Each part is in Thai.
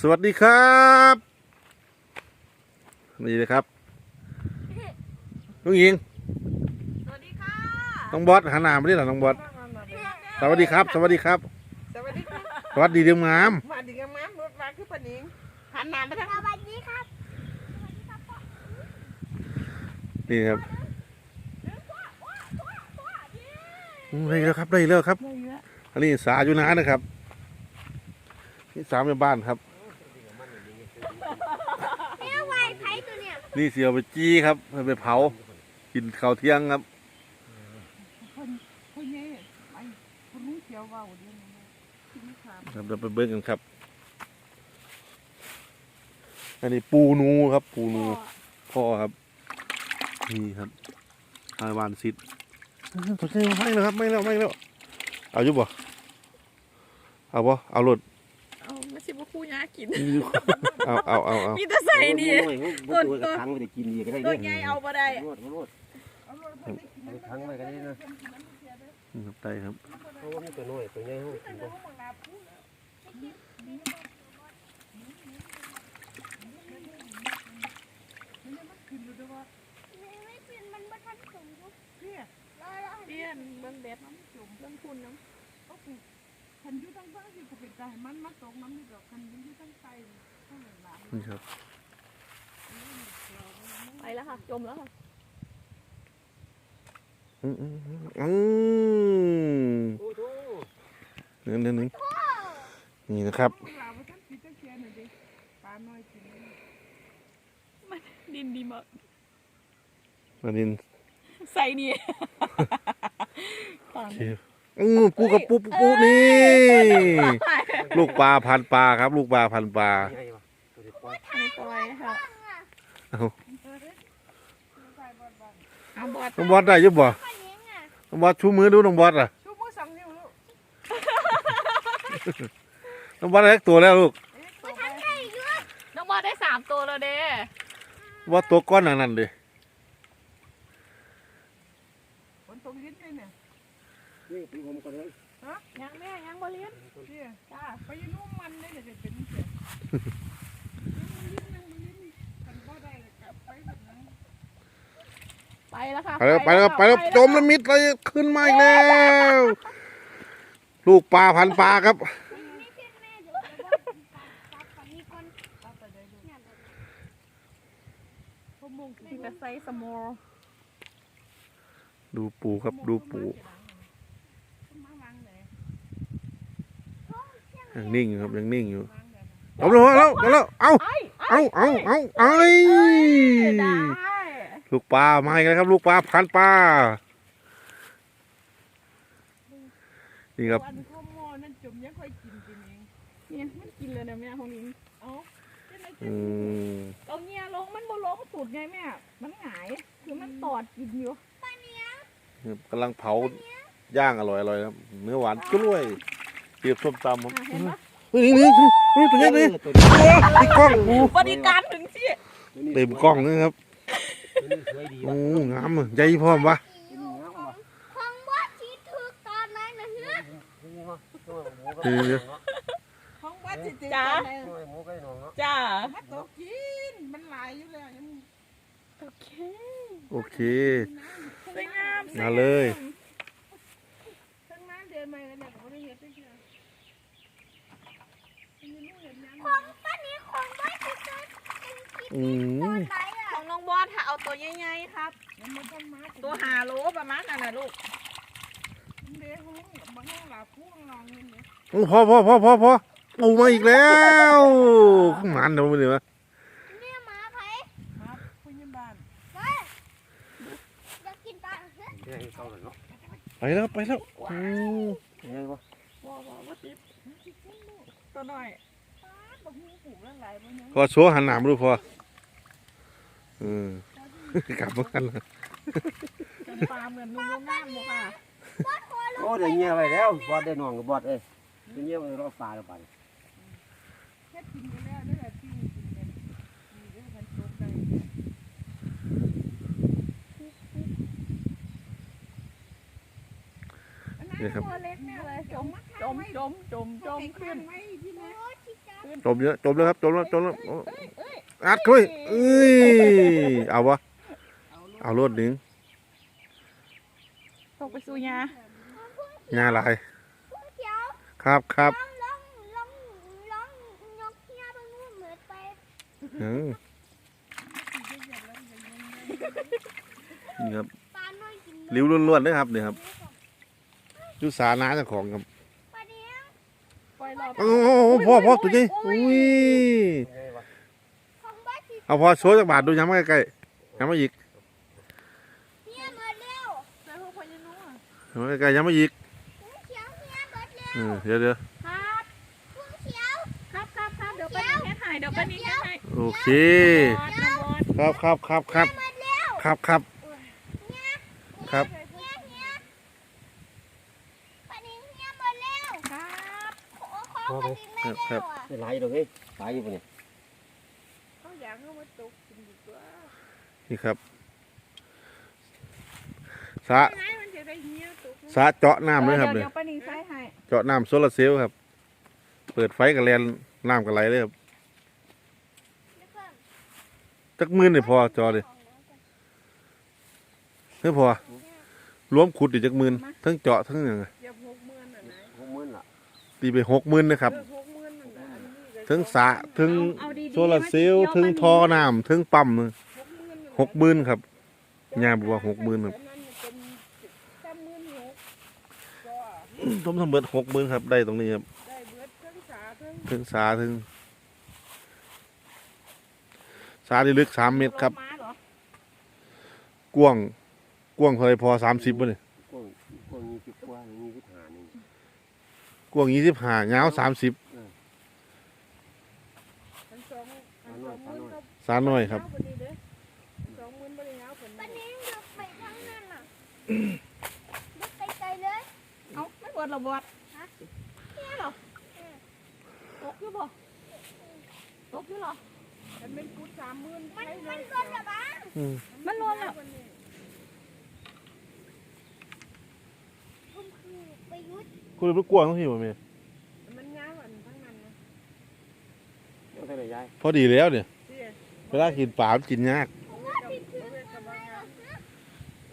สวัสดีครับนี่เลยครับน้องหญิงสวัสดีค่ะน้องบอสหันหน้ามาดิหรอน้องบอสสวัสดีครับ สวัสดีครับ สวัสดีครับสวัสดีเดียมงามมาดีกันมารถมาคือปะนิงหันหน้ามาทางสวัสดีครับนี่ครับอืมได้แล้วครับได้แล้วครับอันนี้สาอยู่นานะครับ นี่สามในบ้านครับ แม่วายไผ่ตัวเนี่ยนี่เสียวไปจี้ครับเอาไปเผา กินข้าวเที่ยงครับ คนคนนี้ไปคนนู้นเขียวว่าวเดียวนะที่นี่ครับครับเราไปเบิ้งกันครับ อันนี้ปูนูครับ ปูนู พ่อครับ นี่ครับทายวานซิดตกใจไม่แล้วครับไม่แล้วไม่แล้วเอาอยู่บ่เอาบ่เอารถ คู่ยากิน เอาเอาเอาเอามีแต่ใส่นี่ต้นต้นทั้งไปได้กินดีก็ได้ตัวใหญ่เอาบ่ได้รวดรวดเอาทั้งไปก็ได้นะครับได้ครับเพราะว่ามีตัวน้อยตัวใหญ่ห้องกินบ่ ไม่เป็นมันบ่ทันสมทุกเพี้ยเพี้ยนเบิ่งแบบน้ำจุ่มเบิ่งคุณน้ำ โอเคคันอยุ่ตั้งบ้าน ที่ก็เป็นใจมันมาตกน้ำนี่ดอกคันอยุ่ตั้งใจข้างหลังหลังนี่ครับ ไปแล้วค่ะ จมแล้วค่ะ อืมอืมอืมอืมโอ้โหเนื้อเนื้อเนื้อนี่นะครับเวลาว่าท่านปิดตะเคียนหน่อยดิปลาน้อยกินดินดีมากมาดินใส่นี่ โอเคอืมปูกับปูปูปูนี่ ลูกปลาพันปลาครับ ลูกปลาพันปลาใหญ่ปะตัวเด็กปล่อยไม่ปล่อยค่ะเอาเอาบอดน้องบอสได้อยุบบ่น้องบอสชูมือดูน้องบอสอะชูมือสองนิ้วลูกน้องบอสได้สักตัวแล้วลูกเอ๊ะตัวไปน้องบอดได้สามตัวแล้วเด้ว่าตัวก้อนอันนั้นดิฝนตกลิ้นเลยเนี่ยนี่ปีผมก็เลย ยังแม่ยังบ่เลี้ยงพี่จ้าไปอยืนนุ่มมันเลยเดี๋ยวจะเป็นเสียลิ้นนั่งลิ้นกันก็ได้กลับไปแบบนั้นไปแล้วค่ะไปแล้วไปแล้วไปแล้วจมแล้วมิดเลยขึ้นมาอีกแล้ว ลูกปลาพันปลาครับพ่อมงที่จะใส่สมอลดูปูครับดูปู มาวางไหน ยังนิ่งอยู่ครับยังนิ่งอยู่วางไหนเอาแล้วเอาแล้วเอาไอ้เอาเอาเอาไอ้ได้ลูกปลามาอีกแล้วครับ ลูกปลาพันปลานี่ครับวันข้าวหม้อนั่นจุ่มยังค่อยกินกินเองเนี่ยมันกินเลยนะแม่ของนี้เอาเป็นไรอืมเอาเงียลงมันบ่ลงสุดไงแม่ มันหงาย คือมันตอดกินอยู่ครับกำลังเผาย่างอร่อยอร่อยครับ เนื้อหวานกล้วย เปียบส้มตำครับอะเห็นปะเฮ้ยนี่นี่นี่ตัวนี้นี่ตัวนี้ติดกล้องโอ้บริการถึงที่เต็มกล้องเลยครับตัวนี้สวยดีโอ้วะงามอะใหญ่พร้อมวะตัวนี้งามวะของว่าชีถึกตอนนั้นนะเฮ้ยตัวนี้วะตัวหมูก็เออห้องวัดจิตจ๋าตัวหมูก็หนองเนาะจ้ามาตกกินมันหลายอยู่แล้วยังโอเคโอเคสวยงามมาเลย ทั้งนั้นเดินมาแล้วเนี่ยเขาได้เห็นได้เชื่อมันยัง ไม่เห็นยังของป้านี้ของว่าชีถึกอืมของน้องบอสถ้าเอาตัวใหญ่ๆครับยังไม่ต้องมาตัวหาโลประมาณนั้นนะลูกเดี๋ยวห้องบางห้องหลับห้องนอนเนี่ยโอ้พอพอพอพอพอปูมาอีกแล้วข้างหมันเดี๋ยวมันเดี๋ยวมาเนี่ยหมาไผ่มาพยาบาลอยากกินปลาเฮ้ยใหญ่เท่าไหร่เนาะไปแล้วไปแล้วอืมใหญ่ปะว้าวว้าวติดตัวหน่อย พอโชว์หันหน้ามาดูพออืมกลับมากันนะเป็นปลาเหมือนนุ่มๆงามๆค่ะโอ้เดี๋ยวเงี้ยไปแล้วบอดได้หนองกับบอดเอ้ยเดี๋ยวเงี้ยไปรอบปลาแล้วไปแค่กินไปแล้วนั่นแหละที่กินเนี่ยมีเรื่องมันตกใจนี่ครับตัวเล็กเนี่ยเลยจมจมจมจมจมขึ้นไว้ที่ไหนขึ้น จมเยอะจมแล้วครับจมแล้วจมแล้วโอ้อัดเข้าไปเอ้ยเอาวะเอารถหนึ่งตกไปสู่ยางาลายเดี๋ยวครับครับลองลองลองลองยกเฮียบางนู่นเหมือนไปอืมนี่ครับปลาน้อยกินริ้วล้วนๆนะครับเนี่ยครับยุสานาเจ้าของครับ ปลาเนี้ย ปล่อยรอบ โอ้โหพ่อพ่อตัวนี้อุ้ยของบ้านที่เอาพอโชว์จากบาทดูย้ำมาใกล้ๆย้ำมาอีกเฮียหมดเร็วแล้วพวกพญานุอะย้ำมาใกล้ๆย้ำมาอีกกุ้งเขียวเฮียหมดเร็วเออเดี๋ยวเดี๋ยวครับกุ้งเขียวครับครับครับเดี๋ยวป้านิ่งแค่ถ่ายเดี๋ยวป้านิ่งแค่ถ่ายโอเคบอดนะบอดครับครับครับครับหมดเร็วครับครับครับ เฮียเฮียปลานิ้งเฮียหมดเร็ว ครับ ขอขอปลานิ้งไม่เร็วอะได้หลายดอกเฮ้ยหลายอยู่ปะเนี่ยเขาอยากให้มาตกกินดีกว่านี่ครับสระไงมันจะได้เหี้ยตกสระเจาะน้ำเลยครับเดี๋เนี่ยวยเดี๋ยวป้านิ่งใส่ให้เจาะน้ำโซลาร์เซลล์ครับ เปิดไฟกับแลนน้ำกับไหลเลยครับจักหมื่นนี่พอจอเลยเฮ้ยพอรวมขุดอีกจักหมื่นทั้งเจาะทั้งอย่างเดี๋ ตีไปหกหมื่นนะครับเออหกหมื่นนั่นน่ะอันนี้ก็ทั้งสระทั้งเอาดีๆโซลาร์เซลล์ทั้งท่อน้ำทั้งปั๊มหนึ่งหกหมื่นครับยาบอกว่าหกหมื่นครับอันนั้นเป็นสามหมื่นหกก็ต้มทั้งเบิดหกหมื่นครับ ได้ตรงนี้ครับได้เบิดทั้งสาทั้งถึงสาถึง สาที่ลึกสามเมตรครับม้าเหรอกว้างกว้างเท่าไรพอสามสิบป่ะเนี่ยกว้างกว้างยี่สิบกว่ายี่สิบห้านี่ กว้างยี่สิบห้ายาวสามสิบอันสองอันสองหมื่นก็สาน้อยครับเาพอดีเด้อสองหมื่นบริยาวผลปลานิ้งยกไปทั้งนั้นอะยกไกลๆเลย เอ้าไม่บวชหรอบวชฮะ เนี่ยเหรอตกอยู่บ่ตกอยู่เหรอมันเป็นกุดสามหมื่นมันมันรถระบ้าง มันรวมแล้วมคือประยุทธ์ กูเลยไปกว้างทั้งที่บ่แม่มันยาวอันทั้งนั้นนะเอาเท่าไหร่ยายพอดีแล้วเนี่ยเสียเวลากินปลามันกินยากว่าผิดคือทำไมล่ะ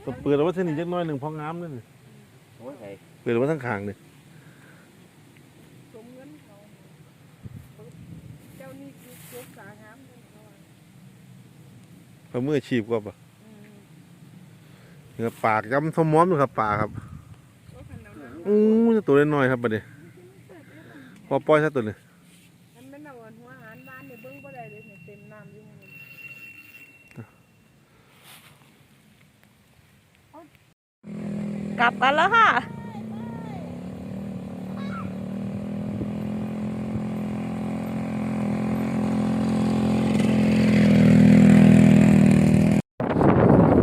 ก็เปิดเอาไว้เท่านี้จักหน้อยหนึ่งพองามนั่นนี่โอ้ยใส่เปิดเอาไว้ทั้งขางเลยสมเงินเขาเจ้านี่คือยกสางามเลยเขาว่าเพราะมืออาชีพกว่าปะอืมเนื้อปากย้ำทมม้อมดูครับปลาครับก็คันเอาหนังอู้ตัวน้อยๆครับบัดนี้พอปล่อยซะตัวนี้มันไม่เอาอันหัวอาหารบ้านเนี่ยเบิ้งบ่ได้เลยเนี่ยเต็มน้ำอยู่นี่กลับกันแล้วค่ะ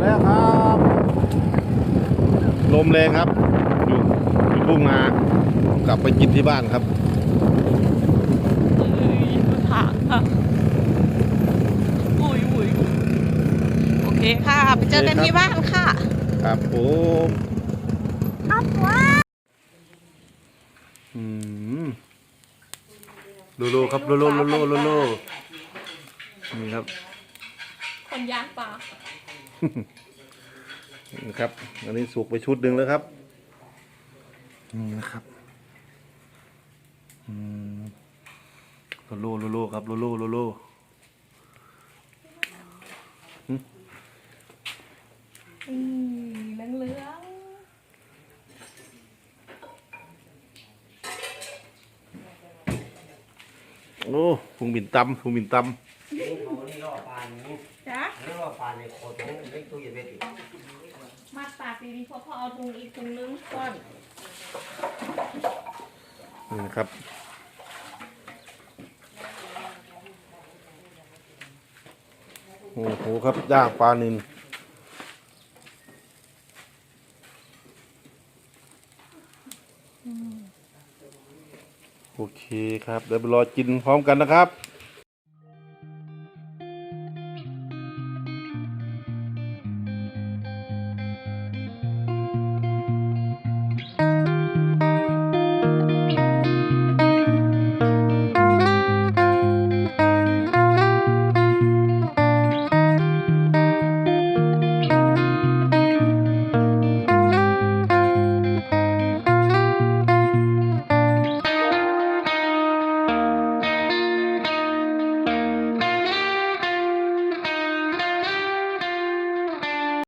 แล้วครับลมแรงครับอยู่ อยู่ทุ่งนากลับไปกินที่บ้านครับค่ะอุ้ยอุ้ยโอเคค่ะ ไปเจอกันที่บ้านค่ะ ครับผมเอาหัวอืมโลโลครับโลโลโลโลโลโลนี่ครับ คนย่างปลานี่ครับ อันนี้สุกไปชุดหนึ่งแล้วครับ นี่นะครับอืมโลโลโลโลครับโลโลโลโลอืมเหลืองเหลืองโอ้พุงบินตำพุงบินตเขานี่รอปานนี้จ้ะนี่รอปานในโคตรเล็กตู้เย็นเวทีมาตากดีๆพอพอเอาถุงอีกถุงนึงก่อนำ นี่นะครับ โอ้โหครับย่างปลานินโอเคครับ เดี๋ยวไปรอกินพร้อมกันนะครับ